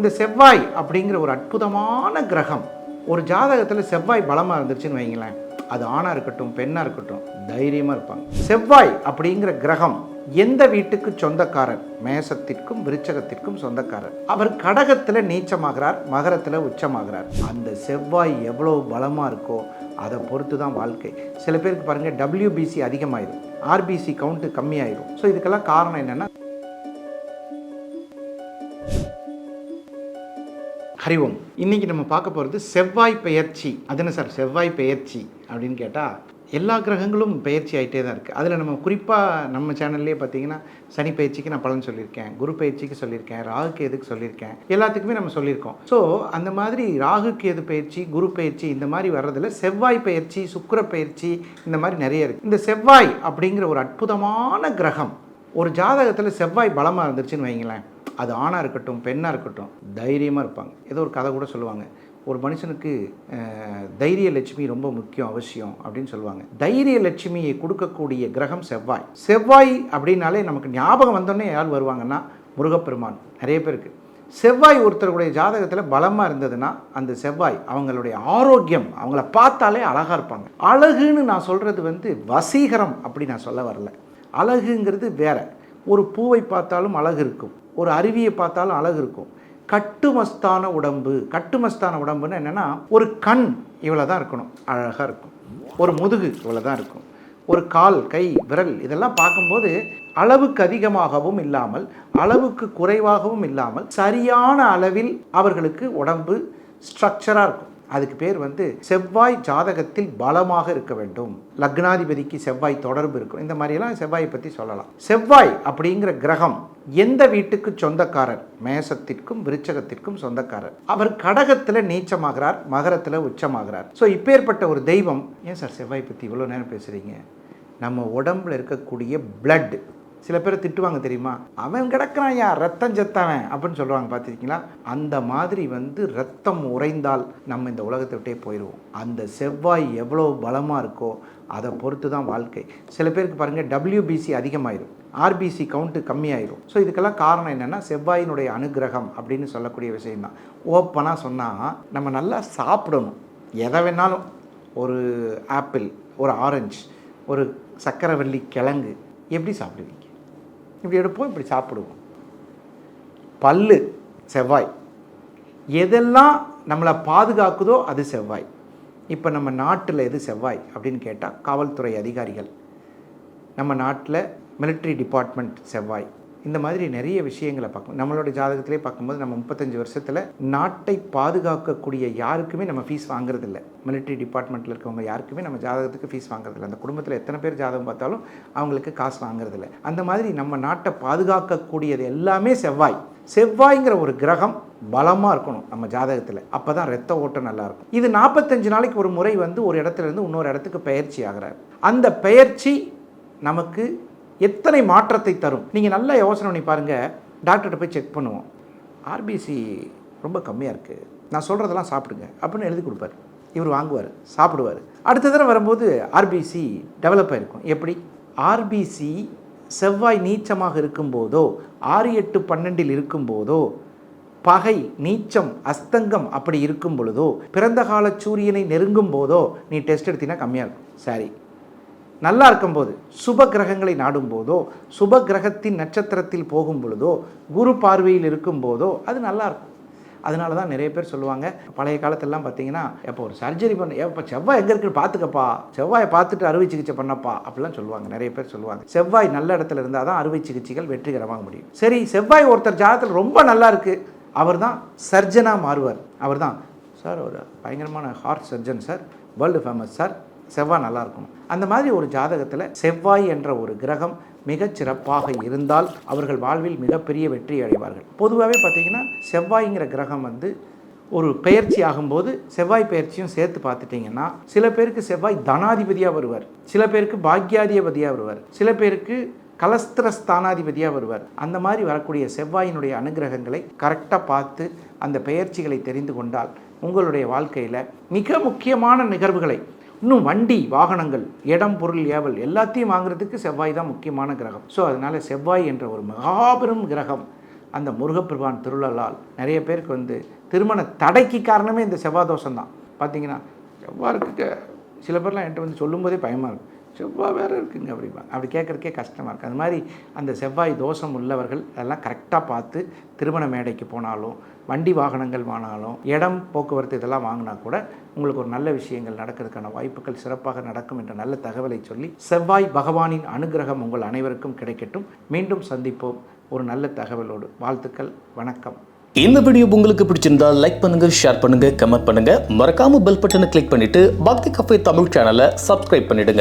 இந்த செவ்வாய் அப்படிங்கிற ஒரு அற்புதமான கிரகம் ஒரு ஜாதகத்தில் செவ்வாய் பலமாக இருந்துச்சுன்னு வைங்களேன் அது ஆணாக இருக்கட்டும் பெண்ணாக இருக்கட்டும் தைரியமாக இருப்பாங்க. செவ்வாய் அப்படிங்கிற கிரகம் எந்த வீட்டுக்கு சொந்தக்காரர்? மேசத்திற்கும் விருச்சகத்திற்கும் சொந்தக்காரர். அவர் கடகத்தில் நீச்சமாகிறார் மகரத்தில் உச்சமாகிறார். அந்த செவ்வாய் எவ்வளோ பலமாக இருக்கோ அதை பொறுத்து தான் வாழ்க்கை. சில பேருக்கு பாருங்கள் டபிள்யூபிசி அதிகமாயிடும் ஆர்பிசி கவுண்ட்டு கம்மியாயிடும் ஸோ இதுக்கெல்லாம் காரணம் என்னென்னா ஹரி ஓம் இன்னைக்கு நம்ம பார்க்க போகிறது செவ்வாய் பெயர்ச்சி. அது என்ன சார் செவ்வாய் பெயர்ச்சி அப்படின்னு கேட்டால் எல்லா கிரகங்களும் பெயர்ச்சி ஆகிட்டே தான் இருக்குது அதில் நம்ம குறிப்பாக நம்ம சேனல்லே பார்த்தீங்கன்னா சனி பயிற்சிக்கு நான் பலன் சொல்லியிருக்கேன் குரு பயிற்சிக்கு சொல்லியிருக்கேன் ராகு கேதுக்கு சொல்லியிருக்கேன். எல்லாத்துக்குமே நம்ம சொல்லியிருக்கோம். ஸோ அந்த மாதிரி ராகு கேது பயிற்சி குரு பயிற்சி இந்த மாதிரி வர்றதில் செவ்வாய் பயிற்சி சுக்கர பயிற்சி இந்த மாதிரி நிறைய இருக்குது இந்த செவ்வாய் அப்படிங்கிற ஒரு அற்புதமான கிரகம் ஒரு ஜாதகத்தில் செவ்வாய் பலமாக இருந்துச்சுன்னு வைங்களேன். அது ஆணாக இருக்கட்டும் பெண்ணாக இருக்கட்டும் தைரியமாக இருப்பாங்க. ஏதோ ஒரு கதை கூட சொல்லுவாங்க. ஒரு மனுஷனுக்கு தைரிய லட்சுமி ரொம்ப முக்கியம் அவசியம் அப்படின்னு சொல்லுவாங்க. தைரிய லட்சுமியை கொடுக்கக்கூடிய கிரகம் செவ்வாய். செவ்வாய் அப்படின்னாலே நமக்கு ஞாபகம் வந்தோடனே யார் வருவாங்கன்னா முருகப்பெருமான். நிறைய பேருக்கு செவ்வாய் ஒருத்தருடைய ஜாதகத்தில் பலமாக இருந்ததுன்னா அந்த செவ்வாய் அவங்களுடைய ஆரோக்கியம் அவங்கள பார்த்தாலே அழகாக இருப்பாங்க. அழகுன்னு நான் சொல்கிறது வந்து வசீகரம் அப்படி நான் சொல்ல வரல. அழகுங்கிறது வேற. ஒரு பூவை பார்த்தாலும் அழகு இருக்கும். ஒரு அருவியை பார்த்தாலும் அழகு இருக்கும். கட்டுமஸ்தான உடம்பு. கட்டுமஸ்தான உடம்புன்னு என்னென்னா ஒரு கண் இவ்வளோ தான் இருக்கணும். அழகாக இருக்கும். ஒரு முதுகு இவ்வளோ தான் இருக்கும். ஒரு கால் கை விரல் இதெல்லாம் பார்க்கும்போது அளவுக்கு அதிகமாகவும் இல்லாமல் அளவுக்கு குறைவாகவும் இல்லாமல் சரியான அளவில் அவர்களுக்கு உடம்பு ஸ்ட்ரக்சராக இருக்கும். அதுக்கு பேர் வந்து செவ்வாய் ஜாதகத்தில் பலமாக இருக்க வேண்டும். லக்னாதிபதிக்கு செவ்வாய் தொடர்பு இருக்கும். இந்த மாதிரியெல்லாம் செவ்வாயை பற்றி சொல்லலாம். செவ்வாய் அப்படிங்கிற கிரகம் எந்த வீட்டுக்கு சொந்தக்காரர்? மேசத்திற்கும் விருச்சகத்திற்கும் சொந்தக்காரர். அவர் கடகத்தில் நீச்சமாகிறார் மகரத்தில் உச்சமாகிறார். ஸோ இப்பேற்பட்ட ஒரு தெய்வம் ஏன் சார் செவ்வாய் பற்றி இவ்வளோ நேரம் பேசுகிறீங்க நம்ம உடம்புல இருக்கக்கூடிய பிளட் சில பேர் திட்டுவாங்க தெரியுமா? அவன் கிடக்கிறான் யா ரத்தம் செத்தவன் அப்படின்னு சொல்லுவாங்க பார்த்துருக்கீங்களா? அந்த மாதிரி வந்து ரத்தம் உறைந்தால் நம்ம இந்த உலகத்தை விட்டே போயிடுவோம் அந்த செவ்வாய் எவ்வளோ பலமாக இருக்கோ அதை பொறுத்து தான் வாழ்க்கை. சில பேருக்கு பாருங்கள் டபிள்யூபிசி அதிகமாயிடும் ஆர்பிசி கவுண்ட்டு கம்மியாயிடும் ஸோ இதுக்கெல்லாம் காரணம் என்னென்னா செவ்வாயினுடைய அனுகிரகம் அப்படின்னு சொல்லக்கூடிய விஷயம்தான். ஓப்பனாக சொன்னால் நம்ம நல்லா சாப்பிடணும். எதை வேணாலும். ஒரு ஆப்பிள் ஒரு ஆரஞ்சு ஒரு சக்கரவள்ளி கிழங்கு எப்படி சாப்பிடுவீங்க? இப்படி எடுப்போம் இப்படி சாப்பிடுவோம். பல்லு செவ்வாய். எதெல்லாம் நம்மளை பாதுகாக்குதோ அது செவ்வாய். இப்போ நம்ம நாட்டில் எது செவ்வாய் அப்படின்னு கேட்டால் காவல்துறை அதிகாரிகள். நம்ம நாட்டில் மிலிட்ரி டிபார்ட்மெண்ட் செவ்வாய். இந்த மாதிரி நிறைய விஷயங்களை பார்க்கணும் நம்மளோட ஜாதகத்திலே பார்க்கும்போது நம்ம முப்பத்தஞ்சு வருஷத்தில் நாட்டை பாதுகாக்கக்கூடிய யாருக்குமே நம்ம ஃபீஸ் வாங்குறதில்ல. மிலிட்ரி டிபார்ட்மெண்ட்டில் இருக்கவங்க யாருக்குமே நம்ம ஜாதகத்துக்கு ஃபீஸ் வாங்குறதில்ல. அந்த குடும்பத்தில் எத்தனை பேர் ஜாதகம் பார்த்தாலும் அவங்களுக்கு காசு வாங்குறதில்ல. அந்த மாதிரி நம்ம நாட்டை பாதுகாக்கக்கூடியது எல்லாமே செவ்வாய். செவ்வாய்ங்கிற ஒரு கிரகம் பலமாக இருக்கணும் நம்ம ஜாதகத்தில். அப்போ தான் ரத்த ஓட்டம் நல்லாயிருக்கும் இது நாற்பத்தஞ்சு நாளைக்கு ஒரு முறை வந்து ஒரு இடத்துல இருந்து இன்னொரு இடத்துக்கு பயிற்சி ஆகிறார். அந்த பயிற்சி நமக்கு எத்தனை மாற்றத்தை தரும்? நீங்கள் நல்லா யோசனை பண்ணி பாருங்கள் டாக்டர்கிட்ட போய் செக் பண்ணுவோம். ஆர்பிசி ரொம்ப கம்மியாக இருக்குது நான் சொல்கிறதெல்லாம் சாப்பிடுங்க. அப்படின்னு எழுதி கொடுப்பாரு. இவர் வாங்குவார் சாப்பிடுவார். அடுத்த தடவை வரும்போது ஆர்பிசி டெவலப் ஆகிருக்கும் எப்படி? ஆர்பிசி செவ்வாய் நீச்சமாக இருக்கும்போதோ ஆறு எட்டு பன்னெண்டில் இருக்கும்போதோ பகை நீச்சம் அஸ்தங்கம் அப்படி இருக்கும் பொழுதோ பிறந்த கால சூரியனை நெருங்கும் போதோ நீ டெஸ்ட் எடுத்தீங்கன்னா கம்மியாக இருக்கும். சரி. நல்லா இருக்கும்போது சுப கிரகங்களை நாடும் போதோ சுப கிரகத்தின் நட்சத்திரத்தில் போகும் பொழுதோ குரு பார்வையில் இருக்கும் போதோ அது நல்லா இருக்கும். அதனால தான் நிறைய பேர் சொல்லுவாங்க பழைய காலத்திலலாம் பார்த்தீங்கன்னா எப்போ ஒரு சர்ஜரி பண்ண எப்போ செவ்வாய் எங்கே இருக்குன்னு பார்த்துக்கப்பா செவ்வாயை பார்த்துட்டு அறுவை சிகிச்சை பண்ணப்பா அப்படிலாம் சொல்லுவாங்க நிறைய பேர் சொல்லுவாங்க. செவ்வாய் நல்ல இடத்துல இருந்தால் தான் அறுவை சிகிச்சைகள் வெற்றிகரமாக முடியும். சரி செவ்வாய் ஒருத்தர் ஜாதகத்தில் ரொம்ப நல்லா இருக்குது அவர் தான் சர்ஜனாக மாறுவார். அவர் தான் சார் ஒரு பயங்கரமான heart surgeon sir world famous sir செவ்வாய் நல்லா இருக்கணும் அந்த மாதிரி ஒரு ஜாதகத்தில் செவ்வாய் என்ற ஒரு கிரகம் மிகச் சிறப்பாக இருந்தால் அவர்கள் வாழ்வில் மிகப்பெரிய வெற்றி அடைவார்கள். பொதுவாகவே பார்த்தீங்கன்னா செவ்வாய்ங்கிற கிரகம் வந்து ஒரு பெயர்ச்சி ஆகும்போது செவ்வாய் பெயர்ச்சியும் சேர்த்து பார்த்துட்டிங்கன்னா சில பேருக்கு செவ்வாய் தனாதிபதியாக வருவார். சில பேருக்கு பாக்யாதிபதியாக வருவார். சில பேருக்கு கலஸ்திர ஸ்தானாதிபதியாக வருவார். அந்த மாதிரி வரக்கூடிய செவ்வாயினுடைய அனுகிரகங்களை கரெக்டாக பார்த்து அந்த பெயர்ச்சிகளை தெரிந்து கொண்டால் உங்களுடைய வாழ்க்கையில் மிக முக்கியமான நிகழ்வுகளை இன்னும் வண்டி வாகனங்கள் இடம் பொருள் ஏவல் எல்லாத்தையும் வாங்குறதுக்கு செவ்வாய் தான் முக்கியமான கிரகம். ஸோ அதனால் செவ்வாய் என்ற ஒரு மகாபெரும் கிரகம் அந்த முருகப்பெருமான் திருளலால் நிறைய பேருக்கு வந்து திருமண தடைக்கு காரணமே இந்த செவ்வாய் தோஷம் தான் பார்த்தீங்கன்னா செவ்வாய்க்கு சில பேர்லாம் என்கிட்ட வந்து சொல்லும்போதே பயமாக இருக்கும் செவ்வாய் வேறு இருக்குங்க அப்படிம்பாங்க அப்படி கேட்குறக்கே கஷ்டமாக இருக்குது அது மாதிரி அந்த செவ்வாய் தோஷம் உள்ளவர்கள் அதெல்லாம் கரெக்டாக பார்த்து திருமண மேடைக்கு போனாலும் வண்டி வாகனங்கள் வாங்கினாலும் இடம் போக்குவரத்து இதெல்லாம் வாங்கினா கூட உங்களுக்கு ஒரு நல்ல விஷயங்கள் நடக்கிறதுக்கான வாய்ப்புகள் சிறப்பாக நடக்கும் என்ற நல்ல தகவலை சொல்லி செவ்வாய் பகவானின் அனுகிரகம் உங்கள் அனைவருக்கும் கிடைக்கட்டும். மீண்டும் சந்திப்போம். ஒரு நல்ல தகவலோடு. வாழ்த்துக்கள். வணக்கம். இந்த வீடியோ உங்களுக்கு பிடிச்சிருந்தா லைக் பண்ணுங்க ஷேர் பண்ணுங்க கமெண்ட் பண்ணுங்க. மறக்காம பெல் பட்டனை கிளிக் பண்ணிட்டு பக்தி கஃபே தமிழ் சேனலை சப்ஸ்கிரைப் பண்ணிடுங்க.